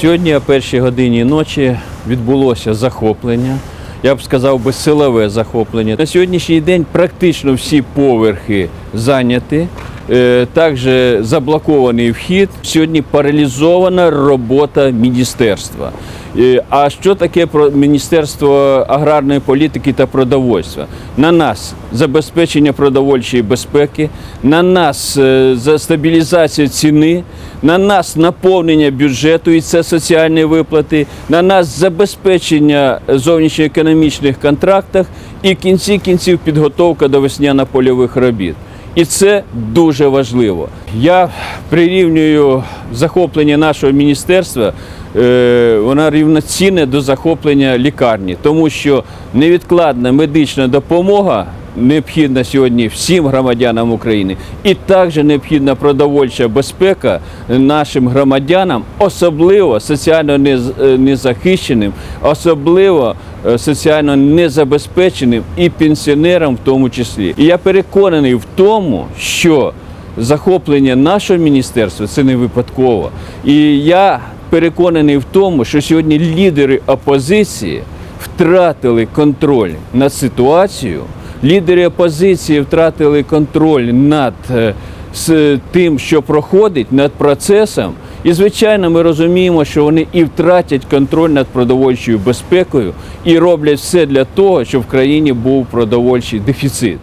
Сьогодні о першій годині ночі відбулося захоплення. Я б сказав би силове захоплення. На сьогоднішній день практично всі поверхи зайняті. Е, Також заблокований вхід. Сьогодні паралізована робота міністерства. Е, А що таке про Міністерство аграрної політики та продовольства? На нас забезпечення продовольчої безпеки, на нас е, за стабілізацію ціни, на нас наповнення бюджету і це соціальні виплати, на нас забезпечення зовнішньоекономічних контрактах і в кінці кінців підготовка до весняно-польових робіт. І це дуже важливо. Я прирівнюю захоплення нашого міністерства, е, вона рівноцінне до захоплення лікарні, тому що невідкладна медична допомога необхідна сьогодні всім громадянам України, і також необхідна продовольча безпека нашим громадянам, особливо соціально е, незахищеним, особливо е, соціально незабезпеченим і пенсіонерам в тому числі. І я переконаний в тому, що захоплення нашого міністерства це не випадково. І я переконаний в тому, що сьогодні лідери опозиції втратили контроль над ситуацією. Лідери опозиції втратили контроль над е, з тим, що проходить, над процесом. І, звичайно, ми розуміємо, що вони і втратять контроль над продовольчою безпекою і роблять все для того, щоб в країні був продовольчий дефіцит.